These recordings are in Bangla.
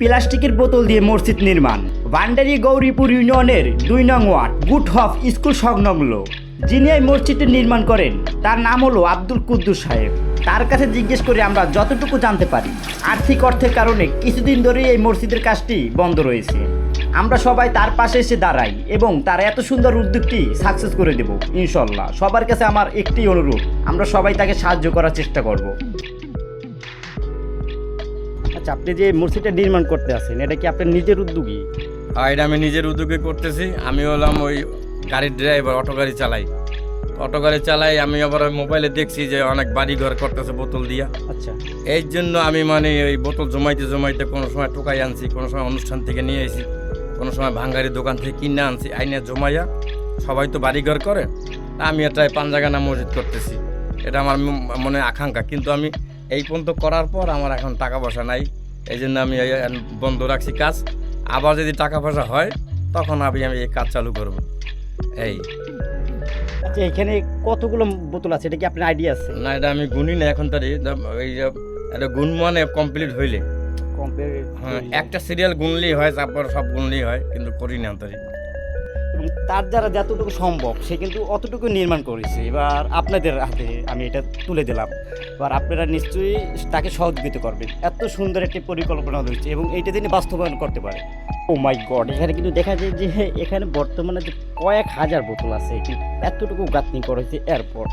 প্লাস্টিকের বোতল দিয়ে মসজিদ নির্মাণ। ভান্ডারি গৌরীপুর ইউনিয়নের দুই নং ওয়ার্ড গুড হফ স্কুল সংলগ্ন। যিনি এই মসজিদটি নির্মাণ করেন, তার নাম হলো আব্দুল কুদ্দুস সাহেব। তার কাছে জিজ্ঞেস করে আমরা যতটুকু জানতে পারি। আর্থিক অর্থের কারণে কিছুদিন ধরেই এই মসজিদের কাজটি বন্ধ রয়েছে। আমরা সবাই তার পাশে এসে দাঁড়াই এবং তার এত সুন্দর উদ্যোগটি সাকসেস করে দেব, ইনশাল্লাহ। সবার কাছে আমার একটি অনুরোধ, আমরা সবাই তাকে সাহায্য করার চেষ্টা করব। আচ্ছা আপনি যে মসজিদটা নির্মাণ করতে আছেন এটা কি আপনার নিজের উদ্যোগী? আর এটা আমি নিজের উদ্যোগে করতেছি। আমি হলাম ওই গাড়ির ড্রাইভার অটো গাড়ি চালাই। অটো গাড়ি চালাই আমি আবার ওই মোবাইলে দেখছি যে অনেক বাড়ি ঘর করতেছে বোতল দিয়া। আচ্ছা। এই জন্য আমি মানে ওই বোতল জমাইতে জমাইতে কোনো সময় টোকাই আনছি কোনো সময় অনুষ্ঠান থেকে নিয়ে এসি কোনো সময় ভাঙ্গারি দোকান থেকে কিনে আনছি আইনে জমাইয়া সবাই তো বাড়ি ঘর করে আমি এটা পাঞ্জাগানা মসজিদ করতেছি। এটা আমার মনে আকাঙ্ক্ষা। কিন্তু আমি এই পর্যন্ত করার পর আমার এখন টাকা পয়সা নাই। এই জন্য আমি বন্ধ রাখছি কাজ। আবার যদি টাকা পয়সা হয় তখন আমি আমি এই কাজ চালু করব। এই। আচ্ছা এখানে কতগুলো বোতল আছে? এটা কি আপনার আইডিয়া আছে? না এটা আমি গুনি না এখন তারি এই যে এটা গুণ মানে কমপ্লিট হইলে। হ্যাঁ একটা সিরিয়াল গুনলেই হয় তারপর সব গুনলেই হয় কিন্তু করি না তারি তার দ্বারা যতটুকু সম্ভব, সে কিন্তু অতটুকু নির্মাণ করেছে। এবার আপনাদের হাতে আমি এটা তুলে দিলাম। এবার আপনারা নিশ্চয়ই তাকে সহযোগিতা করবেন। এত সুন্দর একটি পরিকল্পনা রয়েছে এবং এইটা তিনি বাস্তবায়ন করতে পারে ও মাই গড, এখানে কিন্তু দেখা যায় যে এখানে বর্তমানে যে কয়েক হাজার বোতল আছে কিন্তু এতটুকু গাঁথনি করা হয়েছে এরপর।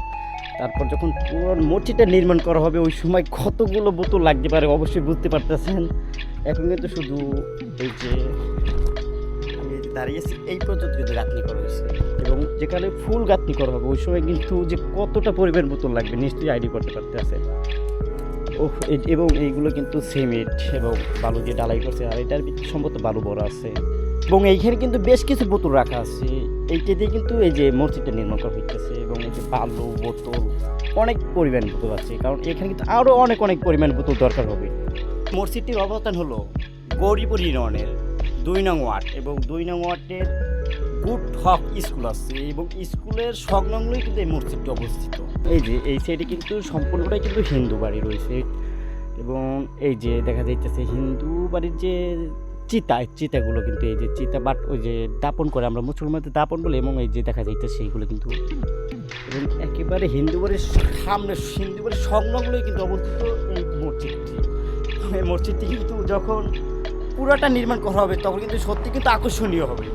তারপর যখন পুরো মূর্তিটা নির্মাণ করা হবে, ওই সময় কতগুলো বোতল লাগতে পারে অবশ্যই বুঝতে পারতেছেন। এখন কিন্তু শুধু এই যে দাঁড়িয়েছি এই পর্যন্ত কিন্তু গাঁথনি করা হয়েছে। এবং যেখানে ফুল গাঁথনি করা হবে, ওই সময় কিন্তু যে কতটা পরিমাণ বোতল লাগবে নিশ্চয়ই আইডি করতে পারতে আছে। ও এবং এইগুলো কিন্তু সিমেন্ট এবং বালু দিয়ে ডালাই করছে, আর এটার সম্ভবত বালু বড় আছে। এবং এইখানে কিন্তু বেশ কিছু বোতল রাখা আছে। এইটা দিয়ে কিন্তু এই যে মসজিদটা নির্মাণ করা হইতেছে এবং এই যে বালু, বোতল, অনেক পরিমাণ বোতল আছে। কারণ এখানে কিন্তু আরও অনেক অনেক পরিমাণ বোতল দরকার হবে। মসজিদটির অবস্থান হলো গৌরীপুর ইউনিয়নের দুই নং ওয়ার্ড এবং দুই নং ওয়ার্ডের গুড হক স্কুল আছে এবং স্কুলের সংলগ্নই কিন্তু এই মসজিদটি অবস্থিত। এই যে, এই সাইডে কিন্তু সম্পূর্ণটাই কিন্তু হিন্দু বাড়ি রয়েছে এবং এই যে দেখা যাইতেছে হিন্দু বাড়ির যে চিতা চিতাগুলো কিন্তু এই যে চিতা বাট ওই যে দাপন করে আমরা মুসলমানদের দাপন বলে এবং এই যে দেখা যাইতেছে সেইগুলো কিন্তু এবং একেবারে হিন্দু বাড়ির সামনে হিন্দু বাড়ির সংলগ্নই কিন্তু অবস্থিত এই মসজিদটি। এই মসজিদটি কিন্তু যখন পুরোটা নির্মাণ করা হবে তখন কিন্তু সত্যি কিন্তু আকর্ষণীয় হবে।